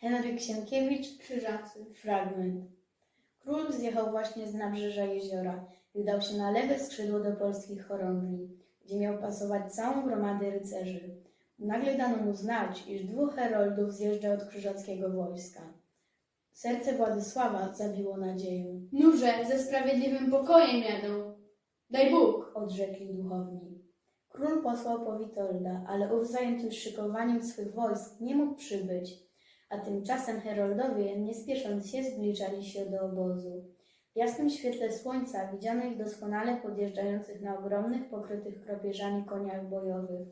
Henryk Sienkiewicz, Krzyżacy. Fragment. Król zjechał właśnie z nabrzeża jeziora i udał się na lewe skrzydło do polskich chorągwi, gdzie miał pasować całą gromadę rycerzy. Nagle dano mu znać, iż dwóch heroldów zjeżdża od krzyżackiego wojska. Serce Władysława zabiło nadzieję, Nurze ze sprawiedliwym pokojem jadą. Daj Bóg. odrzekli duchowni. Król posłał po Witolda, ale ów zajęty już szykowaniem swych wojsk nie mógł przybyć, a tymczasem heroldowie, nie spiesząc się, zbliżali się do obozu. W jasnym świetle słońca widziano ich doskonale podjeżdżających na ogromnych, pokrytych kropieżami koniach bojowych.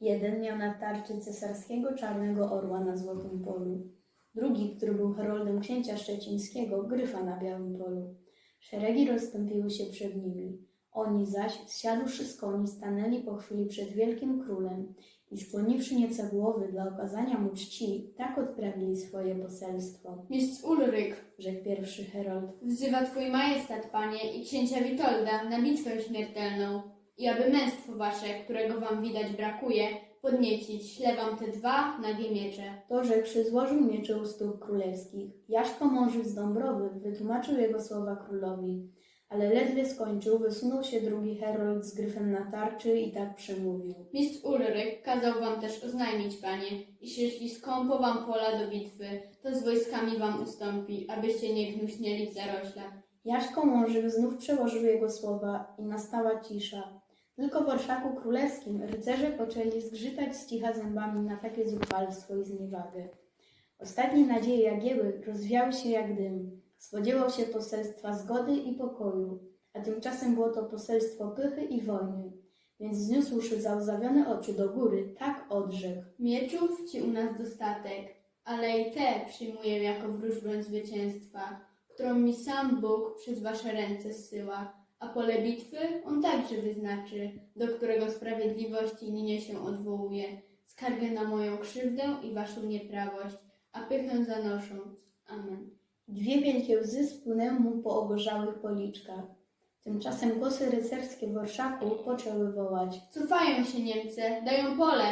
Jeden miał na tarczy cesarskiego czarnego orła na złotym polu. Drugi, który był heroldem księcia szczecińskiego, gryfa na białym polu. Szeregi rozstąpiły się przed nimi. Oni zaś, zsiadłszy z koni, stanęli po chwili przed wielkim królem i skłoniwszy nieco głowy dla okazania mu czci, tak odprawili swoje poselstwo, Mistrz Ulryk rzekł pierwszy herold. wzywa twój majestat, panie, i księcia Witolda na bitwę śmiertelną. I aby męstwo wasze, którego wam widać brakuje, podniecić, śle wam te dwa nagie miecze. To rzekłszy złożył miecze u stóp królewskich. Jaśko mążyk z Dąbrowy wytłumaczył jego słowa królowi, ale ledwie skończył, wysunął się drugi herold z gryfem na tarczy i tak przemówił. Mistrz Ulryk kazał wam też oznajmić, panie, iż jeśli skąpo wam pola do bitwy, to z wojskami wam ustąpi, abyście nie gnuśnieli w zaroślach. Jaśko mążyk znów przełożył jego słowa i nastała cisza. Tylko w orszaku królewskim rycerze poczęli zgrzytać z cicha zębami na takie zuchwalstwo i zniewagę. Ostatnie nadzieje Jagieły rozwiały się jak dym. Spodziewał się poselstwa zgody i pokoju, a tymczasem było to poselstwo pychy i wojny. Więc wzniósłszy załzawione oczy do góry, tak odrzekł. Mieczów ci u nas dostatek, ale i te przyjmuję jako wróżbę zwycięstwa, którą mi sam Bóg przez wasze ręce zsyła, a pole bitwy on także wyznaczy, do którego sprawiedliwość linie się odwołuje, skargę na moją krzywdę i waszą nieprawość, a pychę zanosząc. Amen. Dwie wielkie łzy spłynęły mu po ogorzałych policzkach. Tymczasem głosy rycerskie w orszaku poczęły wołać. Cofają się Niemcy, dają pole.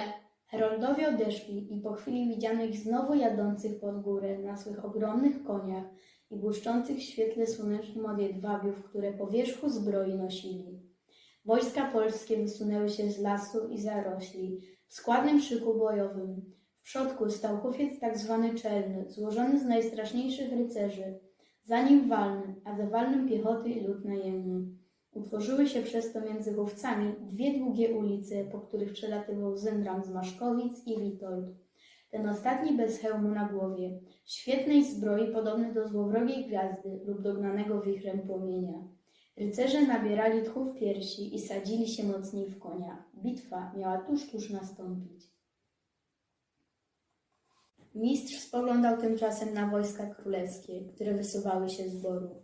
Heroldowie odeszli i po chwili widziano ich znowu jadących pod górę na swych ogromnych koniach i błyszczących w świetle słonecznym od jedwabiów, które po wierzchu zbroi nosili. Wojska polskie wysunęły się z lasu i zarośli w składnym szyku bojowym. Przodku stał hufiec tak zwany czelny, złożony z najstraszniejszych rycerzy, za nim walny, a za walnym piechoty i lud najemny. Utworzyły się przez to między chówcami dwie długie ulice, po których przelatywał Zyndram z Maszkowic i Witold. Ten ostatni bez hełmu na głowie, świetnej zbroi podobny do złowrogiej gwiazdy lub dognanego wichrem płomienia. Rycerze nabierali tchu w piersi i sadzili się mocniej w konia. Bitwa miała tuż, tuż nastąpić. Mistrz spoglądał tymczasem na wojska królewskie, które wysuwały się z boru.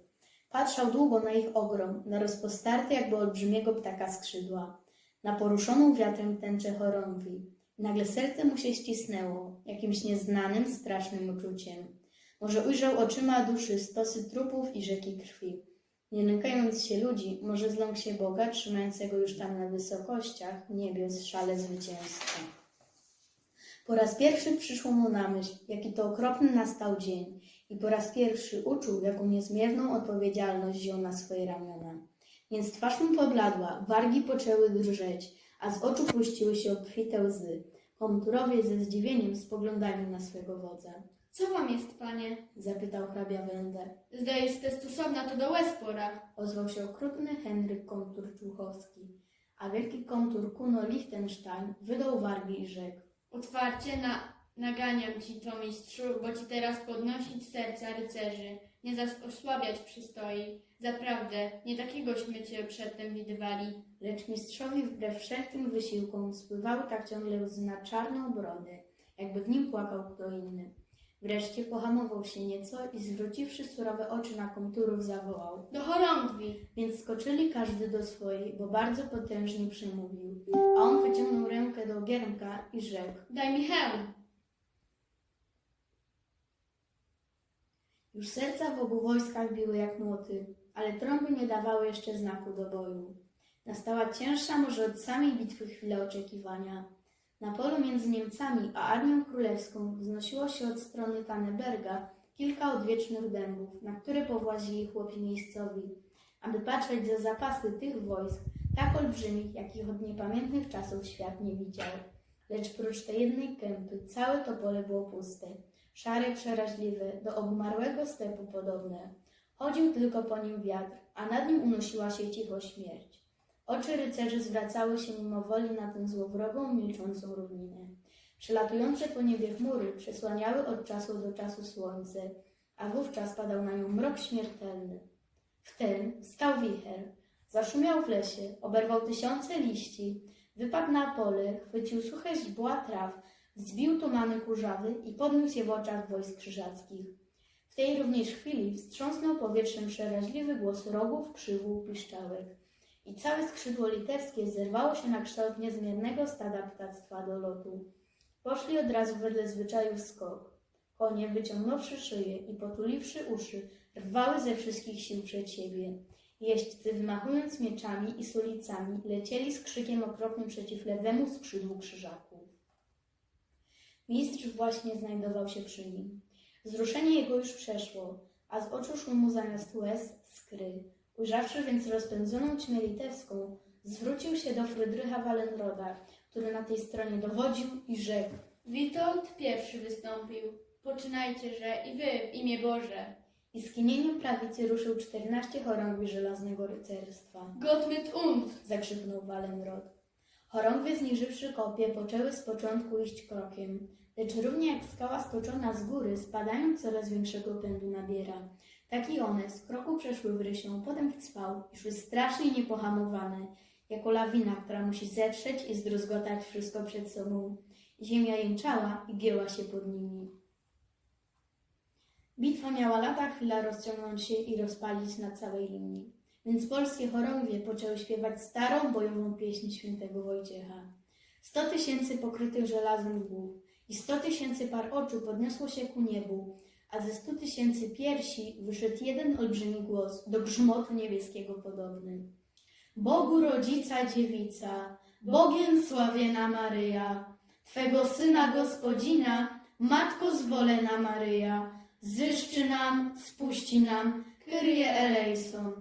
Patrzał długo na ich ogrom, na rozpostarte jakby olbrzymiego ptaka skrzydła, na poruszoną wiatrem tęczę chorągwi. Nagle serce mu się ścisnęło jakimś nieznanym, strasznym uczuciem. Może ujrzał oczyma duszy stosy trupów i rzeki krwi. Nie lękając się ludzi, może zląkł się Boga, trzymającego już tam na wysokościach niebios szale zwycięstwa. Po raz pierwszy przyszło mu na myśl, jaki to okropny nastał dzień i po raz pierwszy uczuł, jaką niezmierną odpowiedzialność wziął na swoje ramiona. Więc twarz mu pobladła, wargi poczęły drżeć, a z oczu puściły się obfite łzy. Komturowie ze zdziwieniem spoglądali na swego wodza. Co wam jest, panie? Zapytał hrabia Wender. Zdaje się stosowna to do łez pora. Ozwał się okrutny Henryk Komtur Człuchowski, a wielki komtur Kuno Lichtenstein wydał wargi i rzekł. Otwarcie na, naganiam ci to, mistrzu, bo ci teraz podnosić serca rycerzy, nie zaś osłabiać przystoi. Zaprawdę, nie takiegośmy cię przedtem widywali. Lecz mistrzowi wbrew wszelkim wysiłkom spływały tak ciągle łzy na czarną brodę, jakby w nim płakał kto inny. Wreszcie pohamował się nieco i zwróciwszy surowe oczy na komturów zawołał. Do chorągwi! Więc skoczyli każdy do swojej, bo bardzo potężnie przemówił. A on wyciągnął rękę do giermka i rzekł. Daj mi hełm! Już serca w obu wojskach biły jak młoty, ale trąby nie dawały jeszcze znaku do boju. Nastała cięższa może od samej bitwy chwila oczekiwania. Na polu między Niemcami a Armią Królewską wznosiło się od strony Tanneberga kilka odwiecznych dębów, na które powłazili chłopi miejscowi, aby patrzeć za zapasy tych wojsk, tak olbrzymich, jakich od niepamiętnych czasów świat nie widział. Lecz prócz tej jednej kępy całe to pole było puste, szare, przeraźliwe, do obmarłego stepu podobne. Chodził tylko po nim wiatr, a nad nim unosiła się cicho śmierć. Oczy rycerzy zwracały się mimowoli na tę złowrogą, milczącą równinę. Przelatujące po niebie chmury przesłaniały od czasu do czasu słońce, a wówczas padał na nią mrok śmiertelny. Wtem stał wicher, zaszumiał w lesie, oberwał tysiące liści, wypadł na pole, chwycił suche źdźbła traw, wzbił tumany kurzawy i podniósł je w oczach wojsk krzyżackich. W tej również chwili wstrząsnął powietrzem przeraźliwy głos rogów, krzywów, piszczałek i całe skrzydło literskie zerwało się na kształt niezmiernego stada ptactwa do lotu. Poszli od razu wedle zwyczaju w skok. Konie, wyciągnąwszy szyję i potuliwszy uszy, rwały ze wszystkich sił przed siebie. Jeźdźcy, wymachując mieczami i sulicami, lecieli z krzykiem okropnym przeciw lewemu skrzydłu krzyżaków. Mistrz właśnie znajdował się przy nim. Wzruszenie jego już przeszło, a z oczu szły mu zamiast łez skry. Ujrzawszy więc rozpędzoną ćmię litewską, zwrócił się do Frydrycha Wallenroda, który na tej stronie dowodził i rzekł Witold pierwszy wystąpił. Poczynajcie, że i wy w imię Boże. i skinieniem prawicy ruszył czternaście chorągwi żelaznego rycerstwa. Gott mit uns! zakrzyknął Wallenrod. Chorągwie zniżywszy kopie, poczęły z początku iść krokiem, lecz równie jak skała stoczona z góry, spadając coraz większego pędu nabiera. Tak i one z kroku przeszły w rysią, potem w cwał i szły strasznie niepohamowane, jako lawina, która musi zetrzeć i zdruzgotać wszystko przed sobą. Ziemia jęczała i gięła się pod nimi. Bitwa miała lada chwila rozciągnąć się i rozpalić na całej linii. Więc polskie chorągwie poczęły śpiewać starą bojową pieśń świętego Wojciecha. Sto tysięcy pokrytych żelazem głów i sto tysięcy par oczu podniosło się ku niebu, a ze stu tysięcy piersi wyszedł jeden olbrzymi głos, do grzmotu niebieskiego podobny. Bogu rodzica dziewica, Bogiem sławiena Maryja, Twego Syna Gospodzina, Matko zwolena Maryja, zyszczy nam, spuści nam, Kyrie eleison.